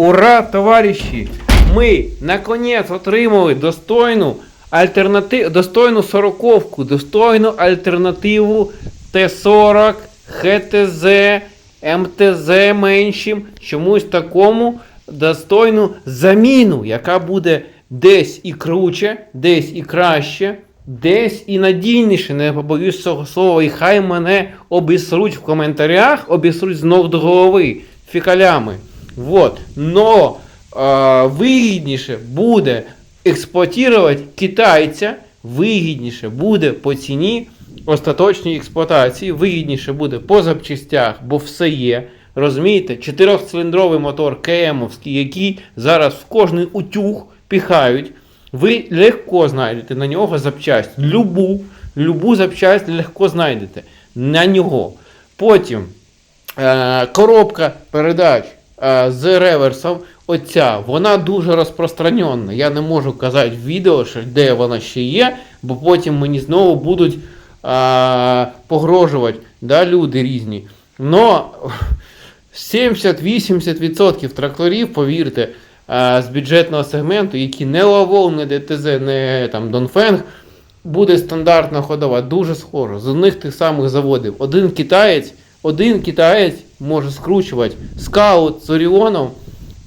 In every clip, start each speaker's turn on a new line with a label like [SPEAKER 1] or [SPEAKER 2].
[SPEAKER 1] Ура, товариші! Ми наконець отримали достойну альтернативу, достойну сороковку, достойну альтернативу Т-40, ХТЗ, МТЗ меншим, чомусь такому достойну заміну, яка буде десь і круче, десь і краще, десь і надійніше, не побоюсь цього слова, і хай мене обісруть в коментарях, обісруть з ног до голови фікалями. Вот. Но е, вигідніше буде експлуатувати китайця, вигідніше буде по ціні остаточній експлуатації, вигідніше буде по запчастях, бо все є. Розумієте? Чотирьохциліндровий мотор КМовський, який зараз в кожний утюг піхають. Ви легко знайдете на нього запчасть. Любу, любу запчасть легко знайдете на нього. Потім е, коробка передач з реверсом. Оця, вона дуже розпространена. Я не можу казати в відео, де вона ще є, бо потім мені знову будуть е, погрожувати да, люди різні. Но 70-80% тракторів, повірте, е, з бюджетного сегменту, які не Лавол, не ДТЗ, не там, Донфенг, буде стандартна ходова, дуже схожа. З одних тих самих заводів. Один китаєць, один китаєць може скручувати скаут з Оріоном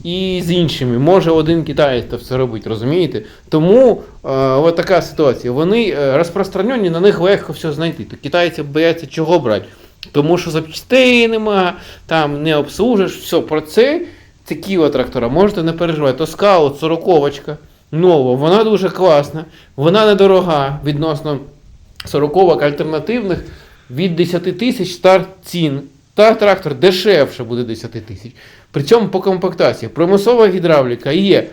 [SPEAKER 1] і з іншими. Може один китаєць це все робить, розумієте? Тому е, от така ситуація. Вони е, розпространені, на них легко все знайти. То китайці бояться чого брати. Тому що запчастей нема, там не обслужиш, все про це. Це трактора, можете не переживати. То скаут, сороковочка, нова, вона дуже класна, вона недорога відносно сороковок альтернативних від 10 тисяч старт цін. Та трактор дешевше буде 10 тисяч. Причому по комплектації. Примусова гідравліка є.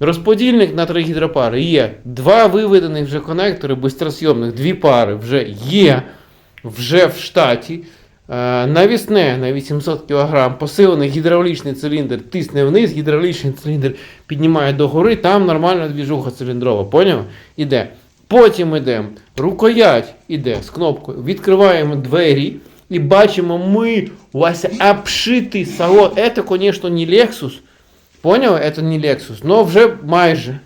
[SPEAKER 1] Розподільник на три гідропари є. Два виведених вже конектори бистросйомних, дві пари вже є вже в штаті. Е, Навісне на 800 кг, посилений гідравлічний циліндр тисне вниз, гідравлічний циліндр піднімає догори, там нормальна двіжуха циліндрова, поняв? Іде. Потім йдемо, рукоять іде з кнопкою, відкриваємо двері і бачимо, ми у вас обшитий салон. Це, звісно, не Lexus. Поняв? Це не Lexus, но вже майже.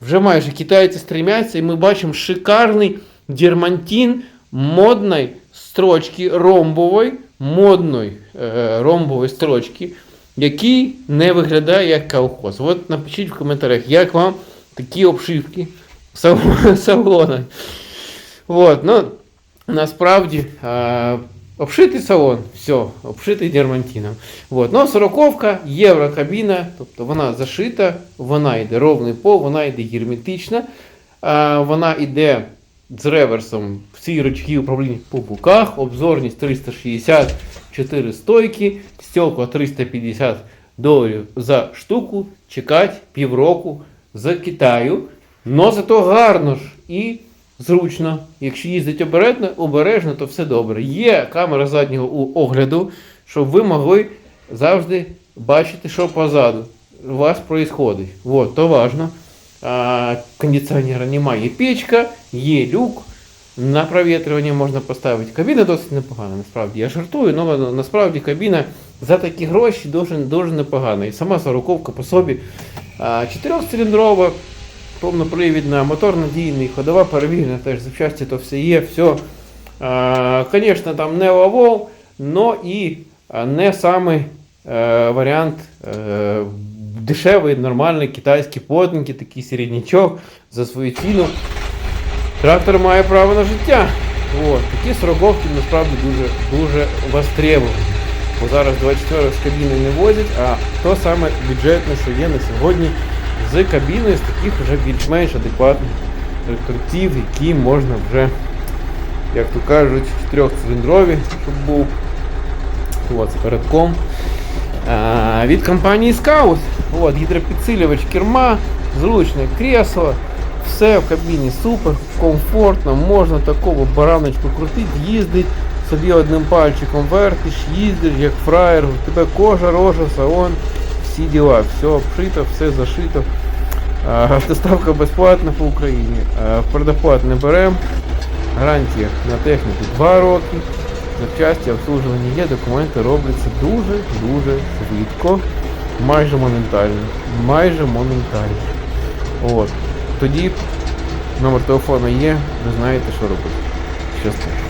[SPEAKER 1] Вже майже китайці стремяться, і ми бачимо шикарний дермантин модної строчки ромбової, модної е, ромбової строчки, який не виглядає як колхоз. От напишіть в коментарях, як вам такі обшивки салона. От, ну, насправді е, обшитий салон, все, обшитий дермантином. От, ну, сороковка, єврокабіна, тобто вона зашита, вона йде ровний пол, вона йде герметична, е, вона йде з реверсом всі рычаги управління по боках, обзорність 364 стойки, стекла 350 доларів за штуку, чекати півроку з Китаю. Но зато гарно ж і зручно. Якщо їздить обережно, обережно, то все добре. Є камера заднього огляду, щоб ви могли завжди бачити, що позаду у вас відбувається. Вот, то важно. А, кондиціонера немає. Печка, є люк. На провітрювання можна поставити. Кабіна досить непогана, насправді. Я жартую, але насправді кабіна за такі гроші дуже, дуже непогана. І сама сороковка по собі. Чотирьохциліндрова, повнопривідна, мотор надійний, ходова перевірена, теж запчасті то все є, все. Звісно, там не лавол, но і не самий е, варіант е, дешевий, нормальний китайський плотненький, такий середнячок за свою ціну. Трактор має право на життя. От, такі сороковки насправді дуже дуже востребовані. Бо зараз 24 з кабіни не возять, а то саме бюджетне, що є на сьогодні з кабіною з таких вже більш-менш адекватних тракторців, які можна вже, як то кажуть, чотирьохциліндрові, щоб був. От, з передком. А, від компанії Scout. От, гідропідсилювач керма, зручне кресло. Все в кабіні супер, комфортно, можна такого бараночку крутити, їздить, собі одним пальчиком вертиш, їздиш як фраєр, у тебе кожа, рожа, салон, всі діла, все обшито, все зашито. А, доставка безплатна по Україні. А, предоплат не беремо. Гарантія на техніку 2 роки. Запчасті обслужування є, документи робляться дуже-дуже швидко. Майже моментально. Майже моментально. От. Тоді номер телефону є, ви знаєте, що робити. Щасливо.